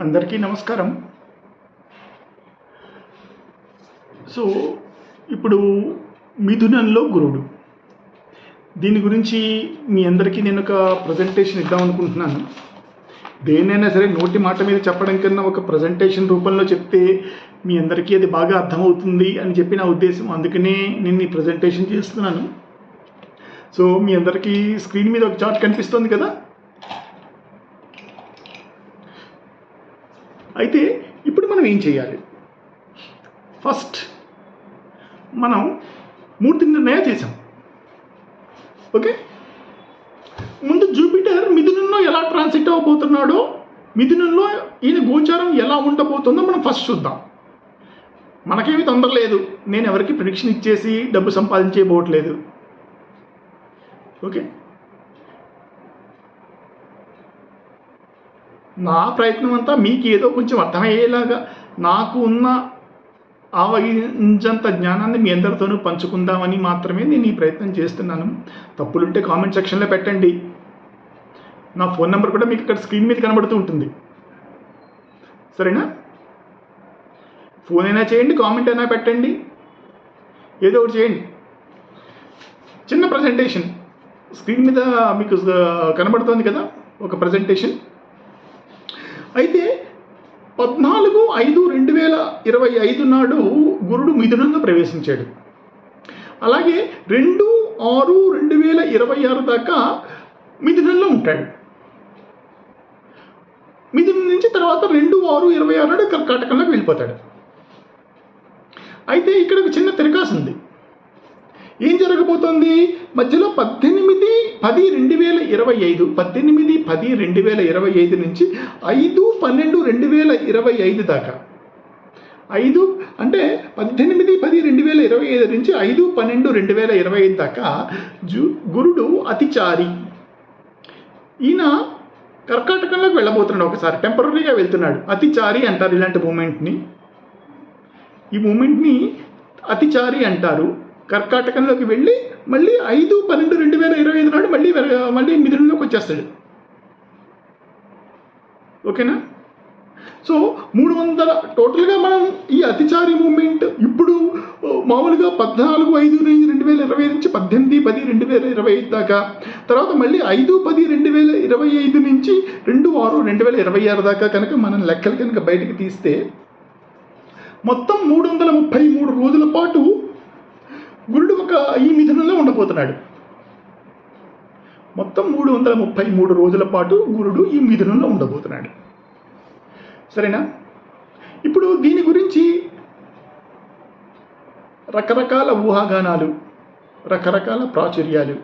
అందరికీ నమస్కారం. సో ఇప్పుడు మిథునంలో గురుడు. దీని గురించి మీ అందరికీ నేను ఒక ప్రజెంటేషన్ ఇద్దాం అనుకుంటున్నాను. దేనైనా సరే నోటి మాట మీద చెప్పడం కన్నా ఒక ప్రజెంటేషన్ రూపంలో చెప్తే మీ అందరికీ అది బాగా అర్థమవుతుంది అని చెప్పి నా ఉద్దేశం. అందుకనే నేను ఈ ప్రజెంటేషన్ చేస్తున్నాను. సో మీ అందరికీ స్క్రీన్ మీద ఒక చార్ట్ కనిపిస్తుంది కదా? అయితే ఇప్పుడు మనం ఏం చేయాలి? ఫస్ట్ మనం మూర్తి నిర్ణయం చేసాం ఓకే ముందు జూపిటర్ మిథునంలో ఎలా ట్రాన్సిట్ అవ్వబోతున్నాడో మిథునంలో ఈయన గోచారం ఎలా ఉండబోతుందో మనం ఫస్ట్ చూద్దాం. మనకేమి తొందర లేదు. నేను ఎవరికి ప్రిడిక్షన్ ఇచ్చేసి డబ్బు సంపాదించేయబోవట్లేదు ఓకే నా ప్రయత్నం అంతా మీకు ఏదో కొంచెం అర్థమయ్యేలాగా నాకు ఉన్న ఆవగించంత జ్ఞానాన్ని మీ అందరితోనూ పంచుకుందామని మాత్రమే నేను ఈ ప్రయత్నం చేస్తున్నాను. తప్పులుంటే కామెంట్ సెక్షన్లో పెట్టండి. నా ఫోన్ నెంబర్ కూడా మీకు ఇక్కడ స్క్రీన్ మీద కనబడుతూ ఉంటుంది. సరేనా? ఫోన్ అయినా చేయండి కామెంట్ అయినా పెట్టండి. ఏదో ఒకటి చేయండి. చిన్న ప్రజెంటేషన్ స్క్రీన్ మీద మీకు కనబడుతోంది కదా ఒక ప్రజెంటేషన్ అయితే పద్నాలుగు ఐదు రెండు వేల ఇరవై ఐదు నాడు గురుడు మిథునంగా ప్రవేశించాడు. అలాగే రెండు ఆరు రెండు వేల ఇరవై ఆరు దాకా మిథునంలో ఉంటాడు. మిథునం నుంచి తర్వాత రెండు ఆరు ఇరవై ఆరు నాడు కర్కాటకంలోకి వెళ్ళిపోతాడు. అయితే ఇక్కడ ఒక చిన్న తిరకాసు ఉంది ఏం జరగబోతోంది? మధ్యలో పద్దెనిమిది పది రెండు వేల ఇరవై ఐదు పద్దెనిమిది పది రెండు వేల ఇరవై ఐదు నుంచి ఐదు పన్నెండు రెండు వేల ఇరవై ఐదు దాకా. ఐదు అంటే పద్దెనిమిది పది రెండు వేల ఇరవై ఐదు నుంచి ఐదు పన్నెండు రెండు వేల ఇరవై ఐదు దాకా జు గురుడు అతిచారి. ఈయన కర్కాటకంలోకి వెళ్ళబోతున్నాడు ఒకసారి టెంపరీగా వెళ్తున్నాడు. అతిచారి అంటారు ఇలాంటి మూమెంట్ని. ఈ మూమెంట్ని అతిచారి అంటారు. కర్కాటకంలోకి వెళ్ళి మళ్ళీ ఐదు పన్నెండు రెండు వేల ఇరవై ఐదు నాడు మళ్ళీ మళ్ళీ మిథునంలోకి వచ్చేస్తాడు. ఓకేనా? సో మూడు వందల టోటల్గా మనం ఈ అతిచారి మూమెంట్ ఇప్పుడు మామూలుగా పద్నాలుగు ఐదు రెండు వేల ఇరవై ఐదు నుంచి పద్దెనిమిది పది రెండు వేల ఇరవై ఐదు దాకా. తర్వాత మళ్ళీ ఐదు పది రెండు వేల ఇరవై ఐదు నుంచి రెండు ఆరు రెండు వేల ఇరవై ఆరు దాకా కనుక మనం లెక్కలు కనుక బయటకు తీస్తే మొత్తం మూడు వందల ముప్పై మూడు రోజుల పాటు గురుడు ఒక ఈ మిథునంలో ఉండబోతున్నాడు. మొత్తం మూడు వందల ముప్పై మూడు రోజుల పాటు గురుడు ఈ మిథునంలో ఉండబోతున్నాడు. సరేనా? ఇప్పుడు దీని గురించి రకరకాల ఊహాగానాలు రకరకాల ప్రాచుర్యాలు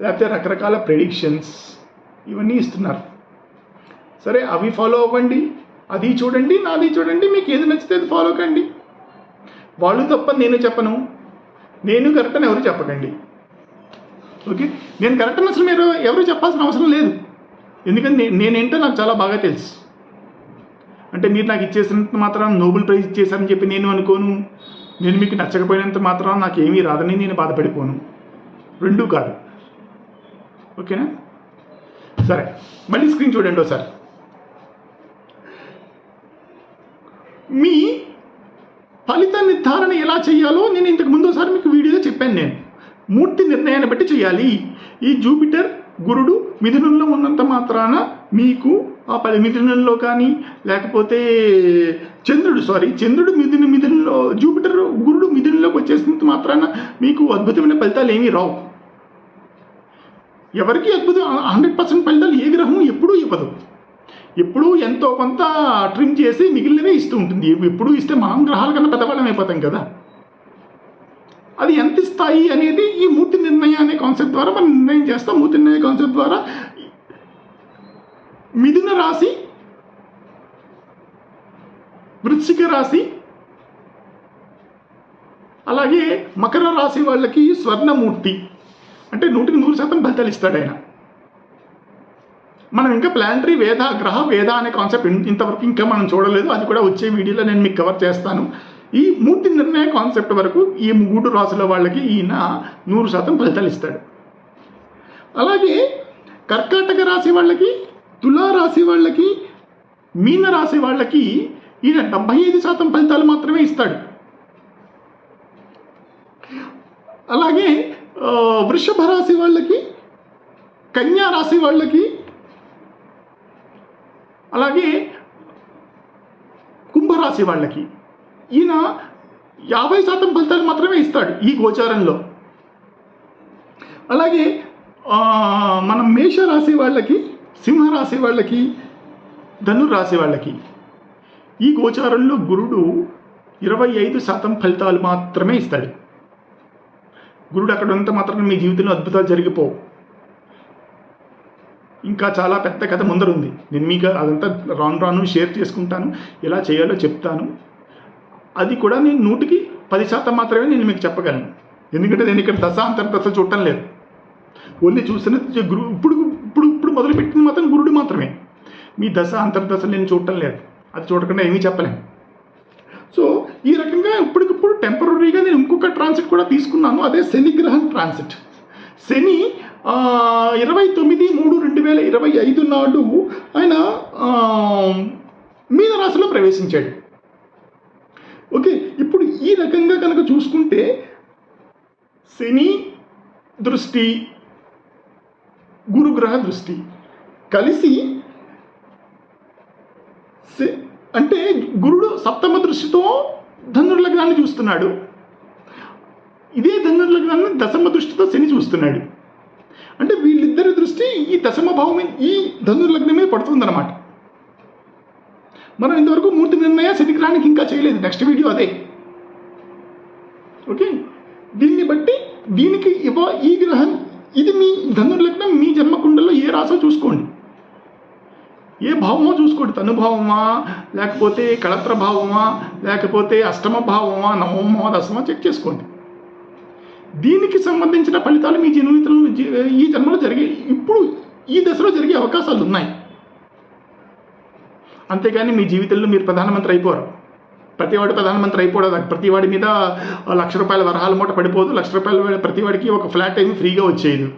లేకపోతే రకరకాల ప్రెడిక్షన్స్ ఇవన్నీ ఇస్తున్నారు. సరే అవి ఫాలో అవ్వండి అది చూడండి నాది చూడండి మీకు ఏది నచ్చితే అది ఫాలో కండి. వాళ్ళు తప్ప నేను చెప్పను. నేను కరెక్ట్ అని ఎవరు చెప్పకండి. ఓకే? నేను కరెక్ట్ అని అసలు మీరు ఎవరు చెప్పాల్సిన అవసరం లేదు. ఎందుకంటే నేను నేనేంటో నాకు చాలా బాగా తెలుసు. అంటే మీరు నాకు ఇచ్చేసినంత మాత్రం నోబెల్ ప్రైజ్ ఇచ్చేసారని చెప్పి నేను అనుకోను. నేను మీకు నచ్చకపోయినంత మాత్రం నాకు ఏమీ రాదని నేను బాధపడిపోను. రెండూ కాదు. ఓకేనా? సరే. మళ్ళీ స్క్రీన్ చూడండి ఒకసారి. మీ నిర్ధారణ ఎలా చేయాలో నేను ఇంతకు ముందు ఒకసారి మీకు వీడియోలో చెప్పాను నేను. మూర్తి నిర్ణయాన్ని బట్టి చేయాలి. ఈ జూపిటర్ గురుడు మిథునంలో ఉన్నంత మాత్రాన మీకు ఆ పది మిథునంలో కానీ లేకపోతే చంద్రుడు సారీ చంద్రుడు మిథున మిథునంలో జూపిటర్ గురుడు మిథునంలోకి వచ్చేసినంత మాత్రాన మీకు అద్భుతమైన ఫలితాలు ఏమీ రావు. ఎవరికి అద్భుతం హండ్రెడ్ పర్సెంట్ ఫలితాలు ఏ గ్రహం ఎప్పుడూ ఇవ్వదు. ఎప్పుడూ ఎంతో కొంత ట్రిమ్ చేసి మిగిలినవే ఇస్తూ ఉంటుంది. ఎప్పుడూ ఇస్తే మనం గ్రహాల కన్నా అయిపోతాం కదా? అది ఎంత ఇస్తాయి అనేది ఈ మూర్తి నిర్ణయం అనే కాన్సెప్ట్ ద్వారా మనం నిర్ణయం చేస్తాం. మూర్తి నిర్ణయ కాన్సెప్ట్ ద్వారా మిథున రాశి వృశ్చిక రాశి అలాగే మకర రాశి వాళ్ళకి స్వర్ణమూర్తి. అంటే నూటికి నూరు శాతం ఫలితాలు ఇస్తాడు ఆయన. మనం ఇంకా ప్లానటరీ వేద గ్రహ వేద అనే కాన్సెప్ట్ ఇంతవరకు ఇంకా మనం చూడలేదు. అది కూడా వచ్చే వీడియోలో నేను మీకు కవర్ చేస్తాను. ఈ మూర్తి నిర్ణయ కాన్సెప్ట్ వరకు ఈ మూడు రాసుల వాళ్ళకి ఈయన నూరు శాతం ఫలితాలు ఇస్తాడు. అలాగే కర్కాటక రాశి వాళ్ళకి తులా రాశి వాళ్ళకి మీన రాశి వాళ్ళకి ఈయన డెబ్బై ఐదు శాతం ఫలితాలు మాత్రమే ఇస్తాడు. అలాగే వృషభ రాశి వాళ్ళకి కన్యా రాశి వాళ్ళకి అలాగే కుంభరాశి వాళ్ళకి ఈయన యాభై శాతం ఫలితాలు మాత్రమే ఇస్తాడు ఈ గోచారంలో. అలాగే మనం మేష రాసే వాళ్ళకి సింహరాశి వాళ్ళకి ధనురాశి వాళ్ళకి ఈ గోచారంలో గురుడు ఇరవై ఐదు శాతం ఫలితాలు మాత్రమే ఇస్తాడు. గురుడు అక్కడ ఉన్నంత మాత్రం మీ జీవితంలో అద్భుతాలు జరిగిపోవు. ఇంకా చాలా పెద్ద కథ ముందరుంది. నేను మీకు అదంతా రాను రాను షేర్ చేసుకుంటాను. ఎలా చేయాలో చెప్తాను. అది కూడా నేను నూటికి పది శాతం మాత్రమే నేను మీకు చెప్పగలను. ఎందుకంటే నేను ఇక్కడ దశ అంతర్దశ చూడటం లేదు. ఓన్లీ చూసిన గురు ఇప్పుడు ఇప్పుడు ఇప్పుడు మొదలుపెట్టింది మాత్రం గురుడు మాత్రమే. మీ దశ అంతర్దశలు నేను చూడటం లేదు. అది చూడకుండా ఏమీ చెప్పలేను సో ఈ రకంగా ఇప్పటికిప్పుడు టెంపరీగా నేను ఇంకొక ట్రాన్సిట్ కూడా తీసుకున్నాను. అదే శని గ్రహం ట్రాన్సిట్ శని ఇరవై తొమ్మిది మూడు రెండు వేల ఇరవై ఐదు నాడు ఆయన మీనరాశిలో ప్రవేశించాడు. ఓకే ఇప్పుడు ఈ రకంగా కనుక చూసుకుంటే శని దృష్టి గురుగ్రహ దృష్టి కలిసి శ- అంటే గురుడు సప్తమ దృష్టితో ధనుర్లగ్నాన్ని చూస్తున్నాడు. ఇదే ధనుర్లగ్నాన్ని దశమ దృష్టితో శని చూస్తున్నాడు. అంటే వీళ్ళిద్దరి దృష్టి ఈ దశమ భావం మీద ఈ ధనుర్లగ్నం మీద పడుతుందన్నమాట. మనం ఇంతవరకు మూర్తి నిర్ణయ శనిగ్రహానికి ఇంకా చేయలేదు. నెక్స్ట్ వీడియో అదే. ఓకే దీన్ని బట్టి దీనికి ఇవ ఈ గ్రహం ఇది మీ ధనుర్లగ్నం మీ జన్మకుండలో ఏ రాసో చూసుకోండి. ఏ భావమో చూసుకోండి. తనుభావమా లేకపోతే కళత్ర భావమా లేకపోతే అష్టమ భావమా నవమో దశమా చెక్ చేసుకోండి. దీనికి సంబంధించిన ఫలితాలు మీ జీవితంలో ఈ జన్మలో జరిగే ఇప్పుడు ఈ దశలో జరిగే అవకాశాలు ఉన్నాయి అంతేగాని మీ జీవితంలో మీరు ప్రధానమంత్రి అయిపోరు. ప్రతివాడు ప్రధానమంత్రి అయిపోవడం ప్రతి వాడి మీద లక్ష రూపాయల వరహాల మూట పడిపోదు. లక్ష రూపాయల ప్రతివాడికి ఒక ఫ్లాట్ ఏమి ఫ్రీగా వచ్చేది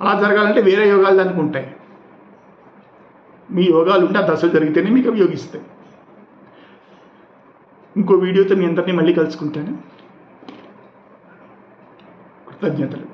అలా జరగాలంటే వేరే యోగాలు దానికి ఉంటాయి. మీ యోగాలు ఉంటే ఆ దశలు జరిగితేనే మీకు అవి యోగిస్తాయి. ఇంకో వీడియోతో మీ అందరినీ మళ్ళీ కలుసుకుంటాను. కృతజ్ఞతలు.